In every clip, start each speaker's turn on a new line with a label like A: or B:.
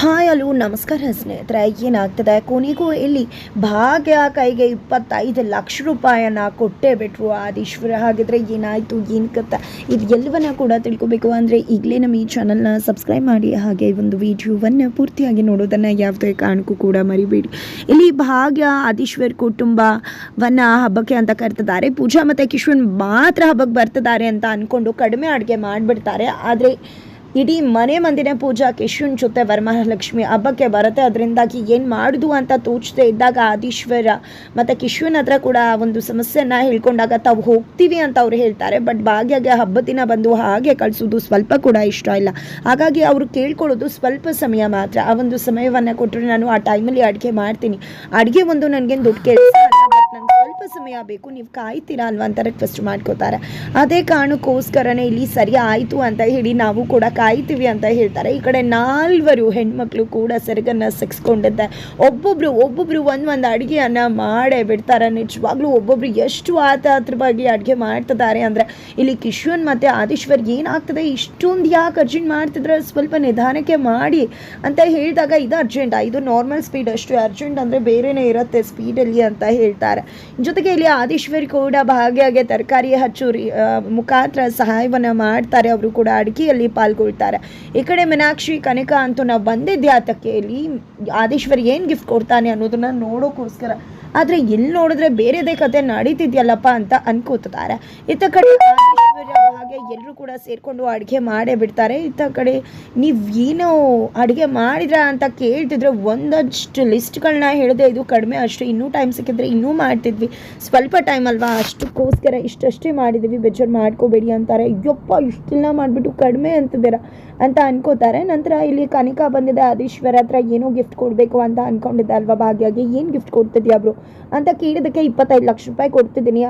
A: Hi hello ನಮಸ್ಕಾರ ಸ್ನೇಹಿತರೆ, ಏನಾಗ್ತದೆ? ಕೊನೆಗೂ ಇಲ್ಲಿ ಭಾಗ್ಯ ಕೈಗೆ ಇಪ್ಪತ್ತೈದು ಲಕ್ಷ ರೂಪಾಯನ್ನ ಕೊಟ್ಟೇ ಬಿಟ್ರು ಆದೀಶ್ವರ. ಹಾಗಿದ್ರೆ ಏನಾಯಿತು, ಏನು ಕತ್ತ ಇದು ಎಲ್ಲವನ್ನ ಕೂಡ ತಿಳ್ಕೊಬೇಕು ಅಂದರೆ ಈಗಲೇ ನಮ್ಮ ಈ ಚಾನಲ್ನ ಸಬ್ಸ್ಕ್ರೈಬ್ ಮಾಡಿ, ಹಾಗೆ ಒಂದು ವಿಡಿಯೋವನ್ನು ಪೂರ್ತಿಯಾಗಿ ನೋಡೋದನ್ನು ಯಾವುದೇ ಕಾರಣಕ್ಕೂ ಕೂಡ ಮರಿಬೇಡಿ. ಇಲ್ಲಿ ಭಾಗ್ಯ, ಆದೀಶ್ವರ್ ಕುಟುಂಬವನ್ನು ಹಬ್ಬಕ್ಕೆ ಅಂತ ಕರ್ತಿದ್ದಾರೆ ಪೂಜಾ ಮತ್ತು ಕಿಶ್ವನ್ ಮಾತ್ರ ಹಬ್ಬಕ್ಕೆ ಬರ್ತಿದ್ದಾರೆ ಅಂತ ಅಂದ್ಕೊಂಡು ಕಡಿಮೆ ಅಡುಗೆ ಮಾಡಿಬಿಡ್ತಾರೆ. ಆದರೆ ಇಡೀ ಮನೆ ಮಂದಿನೇ ಪೂಜಾ ಕಿಶುನ್ ಜೊತೆ ವರಮಹಾಲಕ್ಷ್ಮಿ ಹಬ್ಬಕ್ಕೆ ಬರುತ್ತೆ. ಅದರಿಂದಾಗಿ ಏನು ಮಾಡುದು ಅಂತ ತೋಚದೆ ಇದ್ದಾಗ ಆದೀಶ್ವರ ಮತ್ತು ಕಿಶುನ್ ಹತ್ರ ಕೂಡ ಒಂದು ಸಮಸ್ಯೆನ ಹೇಳ್ಕೊಂಡಾಗ ತಾವು ಹೋಗ್ತೀವಿ ಅಂತ ಅವ್ರು ಹೇಳ್ತಾರೆ. ಬಟ್ ಭಾಗ್ಯಗೆ ಹಬ್ಬದ ದಿನ ಬಂದು ಹಾಗೆ ಕಳಿಸೋದು ಸ್ವಲ್ಪ ಕೂಡ ಇಷ್ಟ ಇಲ್ಲ. ಹಾಗಾಗಿ ಅವರು ಕೇಳ್ಕೊಳ್ಳೋದು ಸ್ವಲ್ಪ ಸಮಯ ಮಾತ್ರ. ಆ ಒಂದು ಸಮಯವನ್ನು ಕೊಟ್ಟರೆ ನಾನು ಆ ಟೈಮಲ್ಲಿ ಅಡುಗೆ ಮಾಡ್ತೀನಿ. ಅಡುಗೆ ಒಂದು ನನಗೇನು ದುಡ್ಡು ಅಲ್ಲ ಬಟ್ ನಂಗೆ ಸ್ವಲ್ಪ ಸಮಯ ಬೇಕು, ನೀವು ಕಾಯ್ತೀರಾ ಅಲ್ವಾ ಅಂತ ರಿಕ್ವೆಸ್ಟ್ ಮಾಡ್ಕೋತಾರೆ. ಅದೇ ಕಾರಣಕ್ಕೋಸ್ಕರನೇ ಇಲ್ಲಿ ಸರಿ ಆಯಿತು ಅಂತ ಹೇಳಿ ನಾವು ಕೂಡ ಕಾಯ್ತೀವಿ ಅಂತ ಹೇಳ್ತಾರೆ. ಈ ಕಡೆ ನಾಲ್ವರು ಹೆಣ್ಮಕ್ಳು ಕೂಡ ಸೆರಗನ್ನು ಸಿಕ್ಸ್ಕೊಂಡಿದ್ದೆ. ಒಬ್ಬೊಬ್ರು ಒಬ್ಬೊಬ್ರು ಒಂದು ಒಂದು ಅಡುಗೆಯನ್ನು ಮಾಡೇ ಬಿಡ್ತಾರೆ. ನಿಜವಾಗ್ಲೂ ಒಬ್ಬೊಬ್ರು ಎಷ್ಟು ಆತಾತ್ರವಾಗಿ ಅಡುಗೆ ಮಾಡ್ತಿದ್ದಾರೆ ಅಂದರೆ ಇಲ್ಲಿ ಕಿಶ್ವನ್ ಮತ್ತು ಆದೀಶ್ವರ್ ಏನಾಗ್ತದೆ? ಇಷ್ಟೊಂದು ಯಾಕೆ ಅರ್ಜೆಂಟ್ ಮಾಡ್ತಿದ್ರೆ? ಸ್ವಲ್ಪ ನಿಧಾನಕ್ಕೆ ಮಾಡಿ ಅಂತ ಹೇಳಿದಾಗ ಇದು ಅರ್ಜೆಂಟ್ ಇದು ನಾರ್ಮಲ್ ಸ್ಪೀಡ್ ಅಷ್ಟು. ಅರ್ಜೆಂಟ್ ಅಂದರೆ ಬೇರೆನೇ ಇರುತ್ತೆ ಸ್ಪೀಡಲ್ಲಿ ಅಂತ ಹೇಳ್ತಾರೆ. ಜೊತೆಗೆ ಇಲ್ಲಿ ಆದೀಶ್ವರಿ ಕೂಡ ಭಾಗಿಯಾಗಿ ತರಕಾರಿ ಹಚ್ಚುರಿ ಆ, ಮುಖಾಂತರ ಸಹಾಯವನ್ನು ಮಾಡ್ತಾರೆ. ಅವರು ಕೂಡ ಅಡುಗೆಯಲ್ಲಿ ಪಾಲ್ಗೊಳ್ತಾರೆ. ಈ ಕಡೆ ಮೀನಾಕ್ಷಿ ಕನಕ ಅಂತೂ ನಾವು ಬಂದಿದ್ದೆ ಆತಕ್ಕೆ? ಇಲ್ಲಿ ಆದೀಶ್ವರಿ ಏನು ಗಿಫ್ಟ್ ಕೊಡ್ತಾನೆ ಅನ್ನೋದನ್ನ ನೋಡೋಕ್ಕೋಸ್ಕರ ಆದರೆ ಎಲ್ಲಿ ನೋಡಿದ್ರೆ ಬೇರೆದೇ ಕತೆ ನಡೀತಿದ್ಯಲ್ಲಪ್ಪ ಅಂತ ಅನ್ಕೋತಾರೆ ಇತ್ತ ಕಡೆ ಹಾಗೆ ಎಲ್ಲರೂ ಕೂಡ ಸೇರಿಕೊಂಡು ಅಡುಗೆ ಮಾಡೇ ಬಿಡ್ತಾರೆ. ಇಂಥ ಕಡೆ ನೀವು ಏನು ಅಡುಗೆ ಮಾಡಿದ್ರ ಅಂತ ಕೇಳ್ತಿದ್ರೆ ಒಂದಷ್ಟು ಲಿಸ್ಟ್ಗಳನ್ನ ಹೇಳಿದೆ ಇದು ಕಡಿಮೆ ಅಷ್ಟು ಇನ್ನೂ ಟೈಮ್ ಸಿಕ್ಕಿದ್ರೆ ಇನ್ನೂ ಮಾಡ್ತಿದ್ವಿ. ಸ್ವಲ್ಪ ಟೈಮ್ ಅಲ್ವಾ? ಅಷ್ಟಕ್ಕೋಸ್ಕರ ಇಷ್ಟಷ್ಟೇ ಮಾಡಿದ್ವಿ. ಬೇಜಾರು ಮಾಡ್ಕೋಬೇಡಿ ಅಂತಾರೆ. ಅಯ್ಯಪ್ಪ, ಇಷ್ಟೆಲ್ಲ ಮಾಡಿಬಿಟ್ಟು ಕಡಿಮೆ ಅಂತಿದ್ದೀರ ಅಂತ ಅನ್ಕೋತಾರೆ. ನಂತರ ಇಲ್ಲಿ ಕನಿಕಾ ಬಂದಿದೆ. ಆದೀಶ್ವರ ಹತ್ರ ಏನೋ ಗಿಫ್ಟ್ ಕೊಡಬೇಕು ಅಂತ ಅನ್ಕೊಂಡಿದ್ದೆ ಅಲ್ವಾ ಭಾಗ್ಯಾಗಿ? ಏನು ಗಿಫ್ಟ್ ಕೊಡ್ತಿದ್ಯಾ ಬ್ರೋ? ಅಂತ ಕೇಳಿದಕ್ಕೆ ಇಪ್ಪತ್ತೈದು ಲಕ್ಷ ರೂಪಾಯಿ ಕೊಡ್ತಿದ್ದೀನಿ.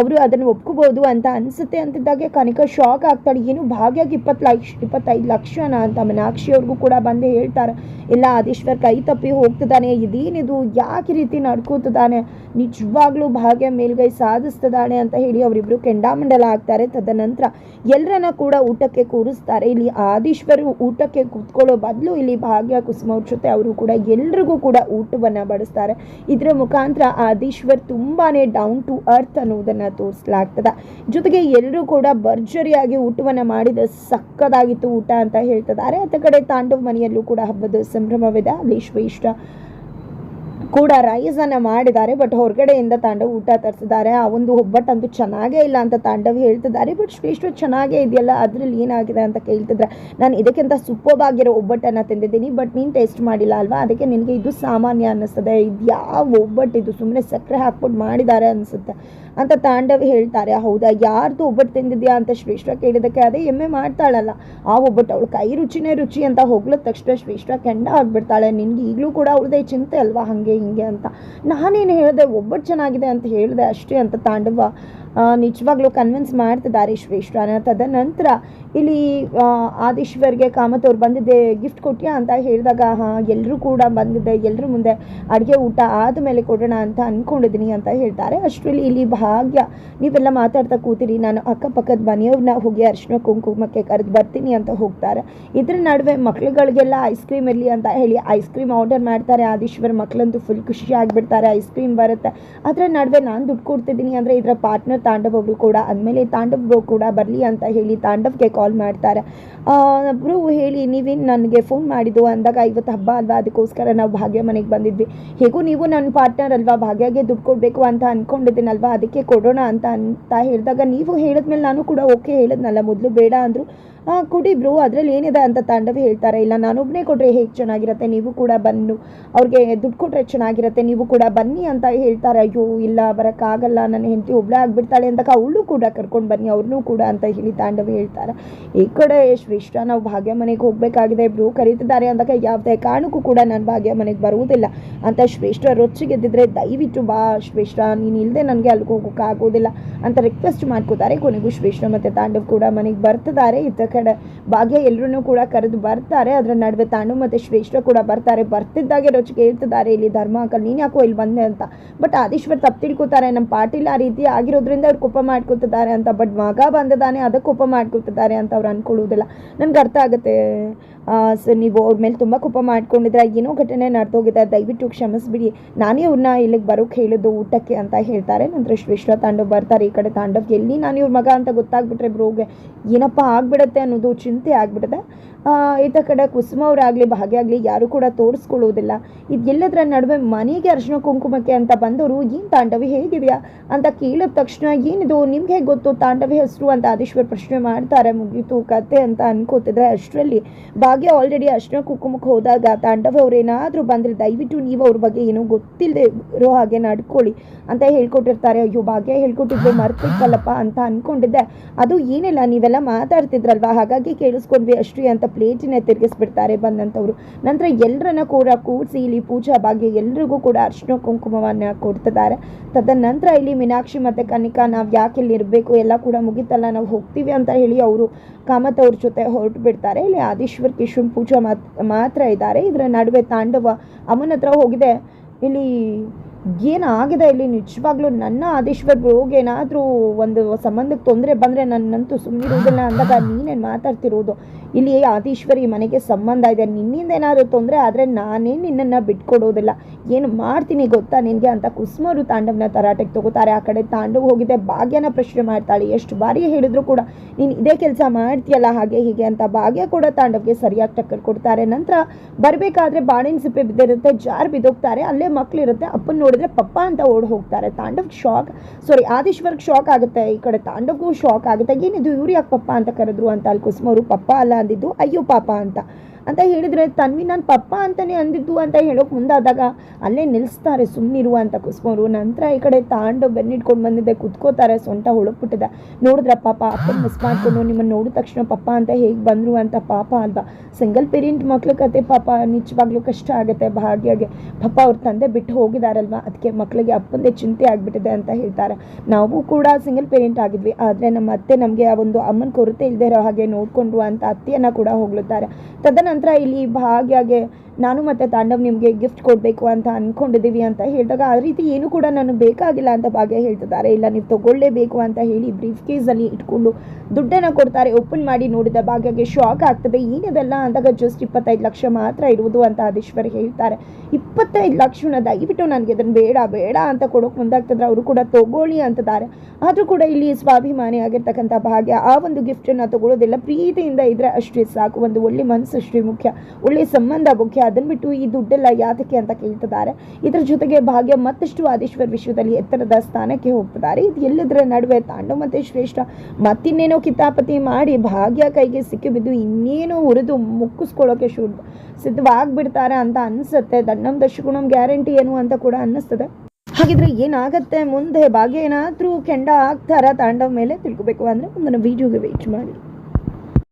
A: ಅವರು ಅದನ್ನು ಒಪ್ಕೋಬೋದು ಅಂತ ಅನಿಸುತ್ತೆ ಅಂತಿದ್ದಾಗೆ ಕನಿಕಾ ಶಾಕ್ ಆಗ್ತಾಳೆ. ಏನು ಭಾಗ್ಯಗೆ ಇಪ್ಪತ್ತು ಲಕ್ಷ ಇಪ್ಪತ್ತೈದು ಲಕ್ಷನ ಅಂತ ಮೀನಾಕ್ಷಿ ಅವ್ರಿಗೂ ಕೂಡ ಬಂದು ಹೇಳ್ತಾರೆ. ಇಲ್ಲ ಆದೀಶ್ವರ್ ಕೈ ತಪ್ಪಿ ಹೋಗ್ತಿದ್ದಾನೆ. ಇದೇನಿದು? ಯಾಕೆ ರೀತಿ ನಡ್ಕೋತಿದ್ದಾನೆ? ನಿಜವಾಗ್ಲೂ ಭಾಗ್ಯ ಮೇಲ್ಗೈ ಸಾಧಿಸ್ತದಾಳೆ ಅಂತ ಹೇಳಿ ಅವರಿಬ್ರು ಕೆಂಡಾಮಂಡಲ ಆಗ್ತಾರೆ ತದನಂತರ ಎಲ್ಲರನ್ನ ಕೂಡ ಊಟಕ್ಕೆ ಕೂರಿಸ್ತಾರೆ. ಇಲ್ಲಿ ಆದೀಶ್ವರು ಊಟಕ್ಕೆ ಕೂತ್ಕೊಳ್ಳೋ ಬದಲು ಇಲ್ಲಿ ಭಾಗ್ಯ ಕುಸುಮ ಜೊತೆ ಅವರು ಕೂಡ ಎಲ್ರಿಗೂ ಕೂಡ ಊಟವನ್ನು ಬಡಿಸ್ತಾರೆ. ಇದರ ಮುಖಾಂತರ ಆದೀಶ್ವರ್ ತುಂಬಾನೇ ಡೌನ್ ಟು ಅರ್ತ್ ಅನ್ನೋದನ್ನ ತೋರಿಸಲಾಗ್ತದೆ. ಜೊತೆಗೆ ಎಲ್ಲರೂ ಕೂಡ ಭರ್ಜರಿಯಾಗಿ ಊಟವನ್ನು ಮಾಡಿದ ಸಕ್ಕದಾಗಿತ್ತು ಊಟ ಅಂತ ಹೇಳ್ತಿದ್ದಾರೆ ಅತ್ತ ಕಡೆ ತಾಂಡವ್ ಮನೆಯಲ್ಲೂ ಕೂಡ ಹಬ್ಬದ ಸಂಭ್ರಮವಿದೆ. ಅಲ್ಲಿ ಶ್ರೇಷ್ಠ ಕೂಡ ರೈಸನ್ನು ಮಾಡಿದ್ದಾರೆ ಬಟ್ ಹೊರಗಡೆಯಿಂದ ತಾಂಡವ್ ಊಟ ತರಿಸಿದ್ದಾರೆ. ಆ ಒಂದು ಒಬ್ಬಟ್ಟಂತೂ ಚೆನ್ನಾಗೇ ಇಲ್ಲ ಅಂತ ತಾಂಡವ್ ಹೇಳ್ತಿದ್ದಾರೆ ಬಟ್ ಶ್ರೀಷ್ಟು ಚೆನ್ನಾಗೇ ಇದೆಯಲ್ಲ, ಅದರಲ್ಲಿ ಏನಾಗಿದೆ ಅಂತ ಕೇಳ್ತಿದ್ರೆ, ನಾನು ಇದಕ್ಕಿಂತ ಆಗಿರೋ ಒಬ್ಬಟ್ಟನ್ನು ತಿಂದಿದ್ದೀನಿ ಬಟ್ ನೀನು ಟೇಸ್ಟ್ ಮಾಡಿಲ್ಲ ಅಲ್ವಾ? ಅದಕ್ಕೆ ನಿನಗೆ ಇದು ಸಾಮಾನ್ಯ ಅನ್ನಿಸ್ತದೆ. ಇದು ಯಾವ ಒಬ್ಬಟ್ಟು ಇದು? ಸುಮ್ಮನೆ ಸಕ್ಕರೆ ಹಾಕ್ಬಿಟ್ಟು ಮಾಡಿದ್ದಾರೆ ಅನಿಸುತ್ತೆ ಅಂತ ತಾಂಡವ್ ಹೇಳ್ತಾರೆ. ಹೌದಾ? ಯಾರ್ದು ಒಬ್ಬಟ್ಟು ತಿಂದಿದ್ಯಾ ಅಂತ ಶ್ರೇಷ್ಠ ಕೇಳಿದಕ್ಕೆ ಅದೇ ಎಮ್ಮೆ ಮಾಡ್ತಾಳಲ್ಲ. ಆ ಒಬ್ಬಟ್ಟು ಅವಳು ಕೈ ರುಚಿನೇ ರುಚಿ ಅಂತ ಹೋಗ್ಲದ ತಕ್ಷಣ ಶ್ರೇಷ್ಠ ಕೆಂಡ ಆಗ್ಬಿಡ್ತಾಳೆ. ನಿನ್ಗೆ ಈಗಲೂ ಕೂಡ ಅವಳದೇ ಚಿಂತೆ ಅಲ್ವಾ? ಹಾಗೆ ಹಿಂಗೆ ಅಂತ. ನಾನೇನು ಹೇಳಿದೆ ಒಬ್ಬಟ್ಟು ಚೆನ್ನಾಗಿದೆ ಅಂತ ಹೇಳಿದೆ ಅಷ್ಟೇ ಅಂತ ತಾಂಡವ. ನಿಜವಾಗ್ಲೂ ಕನ್ವಿನ್ಸ್ ಮಾಡ್ತಿದ್ದಾರೆ ಶ್ರೇಷ್ಠನ ತದನಂತರ ಇಲ್ಲಿ ಆದೀಶ್ವರ್ಗೆ ಕಾಮತ್ ಅವ್ರು ಬಂದಿದ್ದೆ ಗಿಫ್ಟ್ ಕೊಟ್ಯಾ ಅಂತ ಹೇಳಿದಾಗ, ಹಾಂ ಎಲ್ಲರೂ ಕೂಡ ಬಂದಿದ್ದೆ ಎಲ್ಲರೂ ಮುಂದೆ ಅಡುಗೆ ಊಟ ಆದಮೇಲೆ ಕೊಡೋಣ ಅಂತ ಅಂದ್ಕೊಂಡಿದ್ದೀನಿ ಅಂತ ಹೇಳ್ತಾರೆ. ಅಷ್ಟರಲ್ಲಿ ಇಲ್ಲಿ ಭಾಗ್ಯ, ನೀವೆಲ್ಲ ಮಾತಾಡ್ತಾ ಕೂತಿರಿ, ನಾನು ಅಕ್ಕಪಕ್ಕದ ಮನೆಯವ್ರನ್ನ ಹೋಗಿ ಅರಿಶಿನ ಕುಂಕುಮಕ್ಕೆ ಕರೆದು ಬರ್ತೀನಿ ಅಂತ ಹೋಗ್ತಾರೆ. ಇದ್ರ ನಡುವೆ ಮಕ್ಳುಗಳಿಗೆಲ್ಲ ಐಸ್ ಕ್ರೀಮ್ ಇರಲಿ ಅಂತ ಹೇಳಿ ಐಸ್ ಕ್ರೀಮ್ ಆರ್ಡರ್ ಮಾಡ್ತಾರೆ. ಆದೀಶ್ವರ್ ಮಕ್ಕಳಂತೂ ಫುಲ್ ಖುಷಿ ಆಗಿಬಿಡ್ತಾರೆ ಐಸ್ ಕ್ರೀಮ್ ಬರುತ್ತೆ. ಅದರ ನಡುವೆ ನಾನು ದುಡ್ಡು ಕೊಡ್ತಿದ್ದೀನಿ ಅಂದರೆ ಇದರ ಪಾರ್ಟ್ನರ್ ತಾಂಡವ್ ಒಬ್ರು ಕೂಡ ಅಂದಮೇಲೆ ತಾಂಡವ್ ಬ್ರೋ ಕೂಡ ಬರಲಿ ಅಂತ ಹೇಳಿ ತಾಂಡವ್ಗೆ ಕಾಲ್ ಮಾಡ್ತಾರೆ. ಬ್ರೋ ಹೇಳಿ, ನೀವೇನು ನನಗೆ ಫೋನ್ ಮಾಡಿದ್ದು? ಅಂದಾಗ ಇವತ್ತು ಹಬ್ಬ ಅಲ್ವಾ? ಅದಕ್ಕೋಸ್ಕರ ನಾವು ಭಾಗ್ಯ ಮನೆಗೆ ಬಂದಿದ್ವಿ. ಹೇಗೂ ನೀವು ನನ್ನ ಪಾರ್ಟ್ನರ್ ಅಲ್ವಾ? ಭಾಗ್ಯಗೆ ದುಡ್ಡು ಕೊಡಬೇಕು ಅಂತ ಅಂದ್ಕೊಂಡಿದ್ದೀನಲ್ವಾ ಅದಕ್ಕೆ ಕೊಡೋಣ ಅಂತ ಅಂತ ಹೇಳಿದಾಗ ನೀವು ಹೇಳಿದ್ಮೇಲೆ ನಾನು ಕೂಡ ಓಕೆ ಹೇಳಿದ್ನಲ್ಲ. ಮೊದಲು ಬೇಡ ಅಂದರು. ಕೊಡಿ ಬ್ರೋ ಅದರಲ್ಲಿ ಏನಿದೆ ಅಂತ ತಾಂಡವ ಹೇಳ್ತಾರೆ. ಇಲ್ಲ ನಾನೊಬ್ಬನೇ ಕೊಟ್ಟರೆ ಹೇಗೆ ಚೆನ್ನಾಗಿರುತ್ತೆ? ನೀವು ಕೂಡ ಬಂದು ಅವ್ರಿಗೆ ದುಡ್ಡು ಕೊಟ್ಟರೆ ಚೆನ್ನಾಗಿರುತ್ತೆ. ನೀವು ಕೂಡ ಬನ್ನಿ ಅಂತ ಹೇಳ್ತಾರೆ. ಅಯ್ಯೋ, ಇಲ್ಲ, ಬರೋಕ್ಕಾಗಲ್ಲ. ನನ್ನ ಹೆಂಡತಿ ಒಬ್ಬಳೇ ಆಗಿಬಿಡ್ತಾಳೆ ಅಂತ ಅವಳು ಕೂಡ ಕರ್ಕೊಂಡು ಬನ್ನಿ ಅವ್ರನ್ನೂ ಕೂಡ ಅಂತ ಹೇಳಿ ತಾಂಡವ ಹೇಳ್ತಾರೆ. ಈ ಕಡೆ ಶ್ರೇಷ್ಠ, ನಾವು ಭಾಗ್ಯ ಮನೆಗೆ ಹೋಗಬೇಕಾಗಿದೆ, ಇಬ್ರು ಕರೀತಿದ್ದಾರೆ ಅಂದಾಗ ಯಾವುದೇ ಕಾರಣಕ್ಕೂ ಕೂಡ ನಾನು ಭಾಗ್ಯ ಮನೆಗೆ ಬರುವುದಿಲ್ಲ. ಅಂತ ಶ್ರೇಷ್ಠ ರೊಚ್ಚಿಗೆದ್ದಿದ್ರೆ ದಯವಿಟ್ಟು ಬಾ ಶ್ರೇಷ್ಠ, ನೀನು ಇಲ್ಲದೆ ನನಗೆ ಅಲ್ಲಿಗೆ ಹೋಗೋಕ್ಕಾಗೋದಿಲ್ಲ ಅಂತ ರಿಕ್ವೆಸ್ಟ್ ಮಾಡ್ಕೋತಾರೆ. ಕೊನೆಗೂ ಶ್ರೇಷ್ಠ ಮತ್ತು ತಾಂಡವ್ ಕೂಡ ಮನೆಗೆ ಬರ್ತಿದ್ದಾರೆ. ಇತ್ತ ಕಡೆ ಭಾಗ್ಯ ಎಲ್ಲರೂ ಕೂಡ ಕರೆದು ಬರ್ತಾರೆ. ಅದರ ನಡುವೆ ತಾಂಡವ್ ಮತ್ತು ಶ್ರೇಷ್ಠ ಕೂಡ ಬರ್ತಾರೆ. ಬರ್ತಿದ್ದಾಗೆ ರೊಚ್ಚಿಗೆ ಹೇಳ್ತಿದ್ದಾರೆ ಇಲ್ಲಿ ಧರ್ಮ ಅಂಕಲ್, ನೀನು ಯಾಕೋ ಇಲ್ಲಿ ಬಂದೆ ಅಂತ. ಬಟ್ ಆದೀಶ್ವರ್ ತಪ್ಪು ತಿಳ್ಕೊತಾರೆ. ನಮ್ಮ ಪಾಟೀಲ್ ಆ ರೀತಿ ಆಗಿರೋದ್ರಿಂದ ಅವ್ರು ಕೋಪ ಮಾಡ್ಕೊತಿದ್ದಾರೆ ಅಂತ. ಬಟ್ ಮಗ ಬಂದದಾನೆ ಅದಕ್ಕೆ ಕೋಪ ಮಾಡ್ಕೊತಿದ್ದಾರೆ ಅಂತ ಅವ್ರು ಅನ್ಕೊಳ್ಳೋದಿಲ್ಲ ನನ್ಗೆ ಅರ್ಥ ಆಗುತ್ತೆ. ಸರ್ ನೀವು ಅವ್ರ ಮೇಲೆ ತುಂಬ ಕೋಪ ಮಾಡ್ಕೊಂಡಿದ್ರೆ ಏನೋ ಘಟನೆ ನಡೆದೋಗಿದೆ. ದಯವಿಟ್ಟು ಕ್ಷಮಿಸ್ಬಿಡಿ. ನಾನೇ ಅವ್ರನ್ನ ಇಲ್ಲಿಗೆ ಬರೋಕ್ಕೆ ಹೇಳಿದ್ದು ಊಟಕ್ಕೆ ಅಂತ ಹೇಳ್ತಾರೆ. ನಂತರ ಶ್ರೇಷ್ಠ ತಾಂಡವ್ ಬರ್ತಾರೆ. ಈ ಕಡೆ ತಾಂಡವ್. ಎಲ್ಲಿ ನಾನು ಇವ್ರ ಮಗ ಅಂತ ಗೊತ್ತಾಗ್ಬಿಟ್ರೆ ಬ್ರೋಗೆ ಏನಪ್ಪ ಆಗ್ಬಿಡುತ್ತೆ ಅನ್ನೋದು ಚಿಂತೆ ಆಗ್ಬಿಡುತ್ತೆ ಈತ ಕಡೆ ಕುಸುಮ ಅವರಾಗಲಿ ಭಾಗ್ಯ ಆಗಲಿ ಯಾರು ಕೂಡ ತೋರಿಸ್ಕೊಳ್ಳೋದಿಲ್ಲ ಇದೆಲ್ಲದರ ನಡುವೆ ಮನೆಗೆ ಅರ್ಶಿನ ಕುಂಕುಮಕ್ಕೆ ಅಂತ ಬಂದವರು ಏನು ತಾಂಡವಿ, ಹೇಗಿದೆಯಾ? ಅಂತ ಕೇಳಿದ ತಕ್ಷಣ, ಏನಿದು, ನಿಮ್ಗೆ ಹೇಗೆ ಗೊತ್ತು? ತಾಂಡವಿ ಹೆಸರು ಅಂತ ಆದೇಶ್ವರ್ ಪ್ರಶ್ನೆ ಮಾಡ್ತಾರೆ, ಮುಗೀತು ಕತೆ ಅಂತ ಅನ್ಕೋತಿದ್ರೆ ಅಷ್ಟರಲ್ಲಿ ಭಾಗ್ಯ ಆಲ್ರೆಡಿ ಅರ್ಶಿನ ಕುಂಕುಮಕ್ಕೆ ಹೋದಾಗ, ತಾಂಡವ ಅವ್ರು ಬಂದರೆ ದಯವಿಟ್ಟು ನೀವು ಅವ್ರ ಬಗ್ಗೆ ಏನೂ ಗೊತ್ತಿಲ್ಲದೆ ಇರೋ ಹಾಗೆ ನಡ್ಕೊಳ್ಳಿ ಅಂತ ಹೇಳ್ಕೊಟ್ಟಿರ್ತಾರೆ. ಅಯ್ಯೋ, ಭಾಗ್ಯ ಹೇಳ್ಕೊಟ್ಟಿದ್ದು ಮರ್ತಿಕ್ಕಲ್ಲಪ್ಪ ಅಂತ ಅನ್ಕೊಂಡಿದ್ದೆ. ಅದು ಏನಿಲ್ಲ, ನೀವೆಲ್ಲ ಮಾತಾಡ್ತಿದ್ರಲ್ವಾ? ಹಾಗಾಗಿ ಕೇಳಿಸ್ಕೊಂಡ್ವಿ ಅಷ್ಟೇ ಅಂತ ಪ್ಲೇಟಿನ ತಿರುಗಿಸ್ಬಿಡ್ತಾರೆ ಬಂದಂಥವ್ರು. ನಂತರ ಎಲ್ಲರನ್ನ ಕೂಡ ಕೂಡಿಸಿ ಇಲ್ಲಿ ಪೂಜಾ ಭಾಗ್ಯ ಎಲ್ರಿಗೂ ಕೂಡ ಅರ್ಶಿನ ಕುಂಕುಮವನ್ನು ಕೊಡ್ತಿದ್ದಾರೆ. ತದನಂತರ ಇಲ್ಲಿ ಮೀನಾಕ್ಷಿ ಮತ್ತು ಕನಿಕಾ ನಾವು ಯಾಕೆ ಇಲ್ಲಿ ಇರಬೇಕು? ಎಲ್ಲ ಕೂಡ ಮುಗಿತಲ್ಲ, ನಾವು ಹೋಗ್ತೀವಿ ಅಂತ ಹೇಳಿ ಅವರು ಕಾಮತ್ ಅವ್ರ ಜೊತೆ ಹೊರಟು ಬಿಡ್ತಾರೆ ಇಲ್ಲಿ ಆದೀಶ್ವರ್, ಕಿಶನ್, ಪೂಜಾ ಮಾತ್, ಮಾತ್ರ ಇದ್ದಾರೆ. ಇದರ ನಡುವೆ ತಾಂಡವ ಅಮ್ಮನ ಹತ್ರ ಹೋಗಿದೆ. ಇಲ್ಲಿ ಏನಾಗಿದೆ ಇಲ್ಲಿ? ನಿಜವಾಗ್ಲೂ ನನ್ನ ಆದೀಶ್ವರ್ ಬ್ರೋಗೆ ಏನಾದರೂ ಒಂದು ಸಂಬಂಧಕ್ಕೆ ತೊಂದರೆ ಬಂದರೆ ನನ್ನಂತೂ ಸುಮ್ಮನಿರೋದಿಲ್ಲ ಅಂದಾಗ ನೀನೇನು ಮಾತಾಡ್ತಿರೋದು? ಇಲ್ಲಿ ಆದೀಶ್ವರಿ ಮನೆಗೆ ಸಂಬಂಧ ಇದೆ. ನಿನ್ನಿಂದ ಏನಾದರೂ ತೊಂದರೆ ಆದರೆ ನಾನೇ ನಿನ್ನನ್ನು ಬಿಟ್ಕೊಡೋದಿಲ್ಲ. ಏನು ಮಾಡ್ತೀನಿ ಗೊತ್ತಾ ನಿನಗೆ ಅಂತ ಕುಸುಮರು ತಾಂಡವನ ತರಾಟೆಗೆ ತಗೋತಾರೆ. ಆ ಕಡೆ ತಾಂಡವ್ ಹೋಗಿದೆ, ಭಾಗ್ಯನ ಪ್ರಶ್ನೆ ಮಾಡ್ತಾಳೆ. ಎಷ್ಟು ಬಾರಿ ಹೇಳಿದ್ರು ಕೂಡ, ನೀನು ಇದೇ ಕೆಲಸ ಮಾಡ್ತೀಯಲ್ಲ ಹಾಗೆ ಹೀಗೆ ಅಂತ ಭಾಗ್ಯ ಕೂಡ ತಾಂಡವ್ಗೆ ಸರಿಯಾಗಿ ಟಕ್ಕರ್ ಕೊಡ್ತಾರೆ. ನಂತರ ಬರಬೇಕಾದ್ರೆ ಬಾಣಿನ ಸಿಪ್ಪೆ ಬಿದ್ದಿರುತ್ತೆ, ಜಾರ್ ಬಿದ್ದೋಗ್ತಾರೆ. ಅಲ್ಲೇ ಮಕ್ಳಿರುತ್ತೆ, ಅಪ್ಪನ ನೋಡಿದ್ರೆ ಪಪ್ಪ ಅಂತ ಓಡ್ ಹೋಗ್ತಾರೆ. ತಾಂಡವ್ ಶಾಕ್ ಸಾರಿ ಆದೀಶ್ವರ್ಗೆ ಶಾಕ್ ಆಗುತ್ತೆ. ಈ ಕಡೆ ತಾಂಡವ್ಗೂ ಶಾಕ್ ಆಗುತ್ತೆ. ಏನಿದು ಇವ್ರು ಯಾಕೆ ಪಪ್ಪ ಅಂತ ಕರೆದ್ರು ಅಂತ ಅಲ್ಲಿ ಕುಸುಮ ಅವರು ಪಪ್ಪ ಅಲ್ಲ ಅಂದಿದ್ದು, ಅಯ್ಯೋ ಪಾಪ ಅಂತ. ಅಂತ ಹೇಳಿದರೆ, ತನ್ವಿ ನಾನು ಪಪ್ಪ ಅಂತಲೇ ಅಂದಿದ್ದು ಅಂತ ಹೇಳೋಕೆ ಮುಂದಾದಾಗ, ಅಲ್ಲೇ ನಿಲ್ಲಿಸ್ತಾರೆ ಸುಮ್ಮನಿರುವ ಅಂತ ಕುಸುಮರು. ನಂತರ ಈ ಕಡೆ ತಾಂಡು ಬೆನ್ನಿಟ್ಕೊಂಡು ಬಂದಿದ್ದೆ, ಕುತ್ಕೋತಾರೆ ಸೊಂಟ ಹೊಳಪುಟ್ಟಿದೆ. ನೋಡಿದ್ರೆ ಪಾಪ ಅಪ್ಪನ ಮಿಸ್ ಮಾಡ್ಕೊಂಡು ನಿಮ್ಮನ್ನು ನೋಡಿದ ತಕ್ಷಣ ಪಪ್ಪ ಅಂತ ಹೇಗೆ ಬಂದರು ಅಂತ ಪಾಪ ಅಲ್ವಾ. ಸಿಂಗಲ್ ಪೇರೆಂಟ್ ಮಕ್ಳ ಕತೆ ಪಾಪ, ನಿಜವಾಗ್ಲೂ ಕಷ್ಟ ಆಗುತ್ತೆ, ಭಾಗ್ಯಾಗೆ. ಪಾಪ ಅವ್ರ ತಂದೆ ಬಿಟ್ಟು ಹೋಗಿದಾರಲ್ವಾ ಅದಕ್ಕೆ ಮಕ್ಕಳಿಗೆ ಅಪ್ಪಂದೇ ಚಿಂತೆ ಆಗಿಬಿಟ್ಟಿದೆ ಅಂತ ಹೇಳ್ತಾರೆ. ನಾವು ಕೂಡ ಸಿಂಗಲ್ ಪೇರೆಂಟ್ ಆಗಿದ್ವಿ, ಆದರೆ ನಮ್ಮ ಅತ್ತೆ ನಮಗೆ ಆ ಒಂದು ಅಮ್ಮನ ಕೊರತೆ ಇಲ್ಲದೆ ಇರೋ ಹಾಗೆ ನೋಡಿಕೊಂಡ್ರು ಅಂತ ಅತ್ತೆಯನ್ನು ಕೂಡ ಹೋಗ್ಲುತ್ತಾರೆ ತದನಂತರ ಇಲ್ಲಿ ಭಾಗ್ಯಗೆ ನಾನು ಮತ್ತು ತಾಂಡವ್ ನಿಮಗೆ ಗಿಫ್ಟ್ ಕೊಡಬೇಕು ಅಂತ ಅಂದ್ಕೊಂಡಿದ್ದೀವಿ ಅಂತ ಹೇಳಿದಾಗ ಆ ರೀತಿ ಏನೂ ಕೂಡ ನನಗೆ ಬೇಕಾಗಿಲ್ಲ ಅಂತ ಭಾಗ್ಯ ಹೇಳ್ತಿದ್ದಾರೆ. ಇಲ್ಲ, ನೀವು ತಗೊಳ್ಳೇಬೇಕು ಅಂತ ಹೇಳಿ ಬ್ರೀಫ್ ಕೇಸಲ್ಲಿ ಇಟ್ಕೊಂಡು ದುಡ್ಡನ್ನು ಕೊಡ್ತಾರೆ ಓಪನ್ ಮಾಡಿ ನೋಡಿದ ಭಾಗ್ಯಗೆ ಶಾಕ್ ಆಗ್ತದೆ. ಏನಿದೆಲ್ಲ ಅಂದಾಗ ಜಸ್ಟ್ ಇಪ್ಪತ್ತೈದು ಲಕ್ಷ ಮಾತ್ರ ಇರುವುದು ಅಂತ ಆದೇಶ್ವರ್ ಹೇಳ್ತಾರೆ. ಇಪ್ಪತ್ತೈದು ಲಕ್ಷನ ದಯವಿಟ್ಟು ನನಗೆ ಅದನ್ನು ಬೇಡ ಬೇಡ ಅಂತ ಕೊಡೋಕೆ ಮುಂದಾಗ್ತದ್ರೆ ಅವರು ಕೂಡ ತಗೊಳ್ಳಿ ಅಂತಿದ್ದಾರೆ. ಆದರೂ ಕೂಡ ಇಲ್ಲಿ ಸ್ವಾಭಿಮಾನಿ ಆಗಿರ್ತಕ್ಕಂಥ ಭಾಗ್ಯ ಆ ಒಂದು ಗಿಫ್ಟನ್ನು ತಗೊಳ್ಳೋದಿಲ್ಲ. ಪ್ರೀತಿಯಿಂದ ಇದ್ರೆ ಅಷ್ಟೇ ಸಾಕು. ಒಂದು ಒಳ್ಳೆ ಮನಸ್ಸು ಅಷ್ಟೇ ಮುಖ್ಯ. ಒಳ್ಳೆ ಸಂಬಂಧ ಮುಖ್ಯ. ಅದನ್ನು ಬಿಟ್ಟು ಈ ದುಡ್ಡೆಲ್ಲ ಯಾತಕ್ಕೆ ಅಂತ ಕೇಳ್ತಿದ್ದಾರೆ. ಇದರ ಜೊತೆಗೆ ಭಾಗ್ಯ ಮತ್ತಷ್ಟು ಆದೇಶ್ವರ ವಿಶ್ವದಲ್ಲಿ ಎತ್ತರದ ಸ್ಥಾನಕ್ಕೆ ಹೋಗ್ತಿದ್ದಾರೆ. ಇದು ಎಲ್ಲದರ ನಡುವೆ ತಾಂಡು ಮತ್ತೆ ಶ್ರೇಷ್ಠ. ಮತ್ತಿನ್ನೇನೋ ಕಿತಾಪತಿ ಮಾಡಿ ಭಾಗ್ಯ ಕೈಗೆ ಸಿಕ್ಕಿಬಿದ್ದು ಇನ್ನೇನೋ ಹುರಿದು ಮುಕ್ಕಿಸ್ಕೊಳ್ಳೋಕೆ ಶುರು ಸಿದ್ಧವಾಗ್ಬಿಡ್ತಾರೆ ಅಂತ ಅನಿಸುತ್ತೆ. ದಣ್ಣಂ ದಶಗುಣಂ ಗ್ಯಾರಂಟಿ ಏನು ಅಂತ ಕೂಡ ಅನ್ನಿಸ್ತದೆ. ಹಾಗಿದ್ರೆ ಏನಾಗತ್ತೆ? ಮುಂದೆ ಭಾಗ್ಯ ಏನಾದರೂ ಕೆಂಡ ಆಗ್ತಾರ ತಾಂಡವ್ ಮೇಲೆ? ತಿಳ್ಕೊಬೇಕು ಅಂದರೆ ಮುಂದಿನ ವೀಡಿಯೋಗೆ ವೆಯ್ಟ್ ಮಾಡಿ.